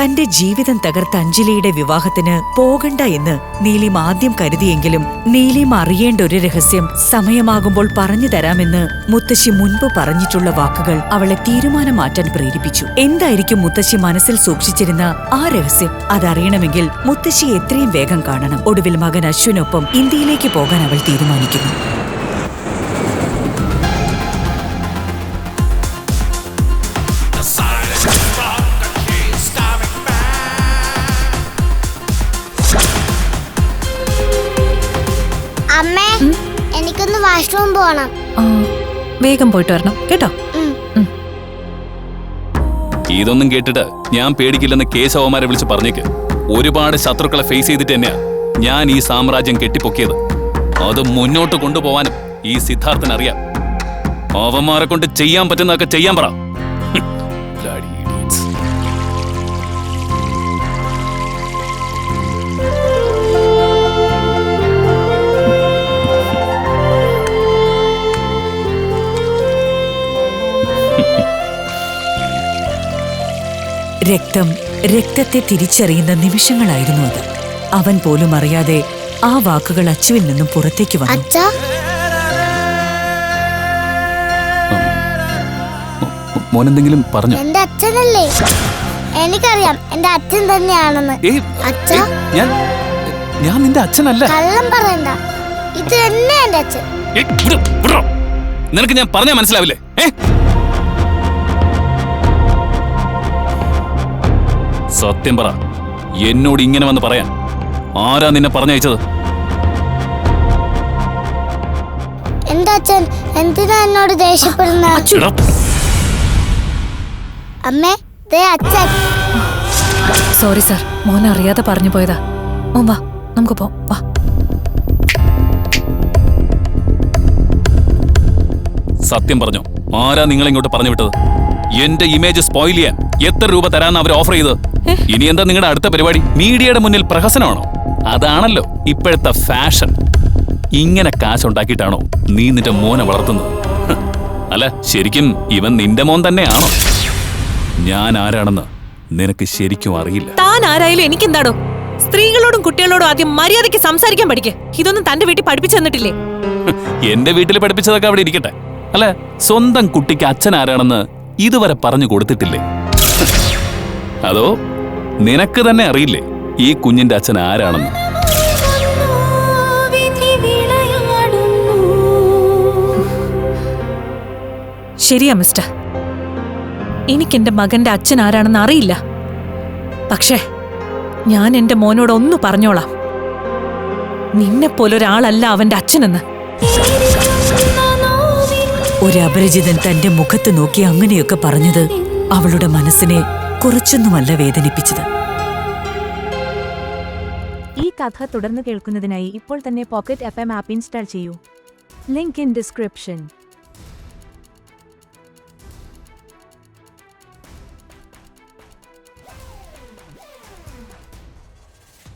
തന്റെ ജീവിതം തകർത്ത അഞ്ജലിയുടെ വിവാഹത്തിന് പോകണ്ട എന്ന് നീലിം ആദ്യം കരുതിയെങ്കിലും നീലിം അറിയേണ്ട ഒരു രഹസ്യം സമയമാകുമ്പോൾ പറഞ്ഞു തരാമെന്ന് മുത്തശ്ശി മുൻപ് പറഞ്ഞിട്ടുള്ള വാക്കുകൾ അവളെ തീരുമാനം മാറ്റാൻ പ്രേരിപ്പിച്ചു. എന്തായിരിക്കും മുത്തശ്ശി മനസ്സിൽ സൂക്ഷിച്ചിരുന്ന ആ രഹസ്യം? അതറിയണമെങ്കിൽ മുത്തശ്ശി എത്രയും വേഗം കാണണം. ഒടുവിൽ മകൻ അശ്വിനൊപ്പം ഇന്ത്യയിലേക്ക് പോകാൻ അവൾ തീരുമാനിക്കുന്നു. അമ്മേ എനിക്കൊന്ന് വാഷ്റൂം പോണം. വേഗം പോയിട്ട് വരണം കേട്ടോ? ഇതൊന്നും കേട്ടിട്ട് ഞാൻ പേടിക്കില്ലെന്ന് കേശവമാരെ വിളിച്ച് പറഞ്ഞേക്ക്. ഒരുപാട് ശത്രുക്കളെ ഫേസ് ചെയ്തിട്ട് തന്നെയാ ഞാൻ ഈ സാമ്രാജ്യം കെട്ടിപ്പൊക്കിയത്. അത് മുന്നോട്ട് കൊണ്ടുപോവാനും ഈ സിദ്ധാർത്ഥൻ അറിയാം അവന്മാരെ കൊണ്ട് ചെയ്യാൻ പറ്റുന്നതൊക്കെ ചെയ്യാൻ പറ. രക്തം രക്തത്തെ തിരിച്ചറിയുന്ന നിമിഷങ്ങളായിരുന്നു അത്. അവൻ പോലും അറിയാതെ ആ വാക്കുകൾ അച്ചുവിൽ നിന്നും പുറത്തേക്ക് വന്നു. അച്ഛാ. മോനെന്തെങ്കിലും പറഞ്ഞു? എന്റെ അച്ഛനല്ലേ? എനിക്കറിയാം എന്റെ അച്ഛൻ തന്നെയാണെന്ന്. ഏയ്, അച്ഛാ. ഏയ്, ഞാൻ ഞാൻ നിന്റെ അച്ഛനല്ല. കള്ളം പറയണ്ട. ഇത് തന്നെ എന്റെ അച്ഛൻ. ഏയ്, വിടു. നിനക്ക് ഞാൻ പറഞ്ഞാ മനസ്സിലാവില്ലേ? ഏ? സത്യം പറ. എന്നോട് ഇങ്ങനെ വന്ന് പറയാൻ. ആരാ നിന്നെ പറഞ്ഞയച്ചത്? എന്റെ അച്ഛൻ? എന്തിനാ എന്നോട് ദേഷ്യപ്പെടുന്നത് അമ്മേ ദേ അച്ഛൻ. സോറി സാർ മോനെ അറിയാതെ പറഞ്ഞു പോയതാ. മോൻ വാ നമുക്ക് പോ വാ. സത്യം പറഞ്ഞോ ആരാ നിങ്ങളെ ഇങ്ങോട്ട് പറഞ്ഞു വിട്ടത് എന്റെ ഇമേജ് സ്പോയിൽ ചെയ്യാൻ. എത്ര രൂപ തരാന്ന് അവർ ഓഫർ ചെയ്തത്? ഇനി എന്താ നിങ്ങളുടെ അടുത്ത പരിപാടി? മീഡിയയുടെ മുന്നിൽ പ്രഹസനമാണോ? അതാണല്ലോ ഇപ്പോഴത്തെ ഫാഷൻ ഇങ്ങനെ കാശ് ഉണ്ടാക്കിയിട്ടാണോ നീ നിന്റെ മോനെ വളർത്തുന്നത്? അല്ല ശരിക്കും ഇവൻ നിന്റെ മോൻ തന്നെയാണോ? ഞാൻ ആരാണെന്ന് നിനക്ക് ശരിക്കും അറിയില്ല. താൻ ആരായാലും എനിക്കെന്താണോ സ്ത്രീകളോടും കുട്ടികളോടും ആദ്യം മര്യാദയ്ക്ക് സംസാരിക്കാൻ പഠിക്കേ. ഇതൊന്നും തന്റെ വീട്ടിൽ പഠിപ്പിച്ചു തന്നിട്ടില്ലേ? എന്റെ വീട്ടിൽ പഠിപ്പിച്ചതൊക്കെ അവിടെ ഇരിക്കട്ടെ. അല്ല സ്വന്തം കുട്ടിക്ക് അച്ഛൻ ആരാണെന്ന് ഇതുവരെ പറഞ്ഞു കൊടുത്തിട്ടില്ലേ? അതോ നിനക്ക് തന്നെ അറിയില്ലേ ഈ കുഞ്ഞിന്റെ അച്ഛൻ ആരാണെന്ന്? ശരിയാ മിസ്റ്റർ. എനിക്കെന്റെ മകന്റെ അച്ഛൻ ആരാണെന്ന് അറിയില്ല. പക്ഷേ ഞാൻ എന്റെ മോനോട് ഒന്ന് പറഞ്ഞോളാം. നിന്നെ പോലൊരാളല്ല അവന്റെ അച്ഛനെന്ന്. ഒരു അപരിചിതൻ തന്റെ മുഖത്ത് നോക്കി അങ്ങനെയൊക്കെ പറഞ്ഞത് അവളുടെ മനസ്സിനെ കുറച്ചൊന്നുമല്ല വേദനിപ്പിച്ചത്. ഈ കഥ തുടർന്ന് കേൾക്കുന്നതിനായി ഇപ്പോൾ തന്നെ pocket F M app install ചെയ്യൂ. Link in description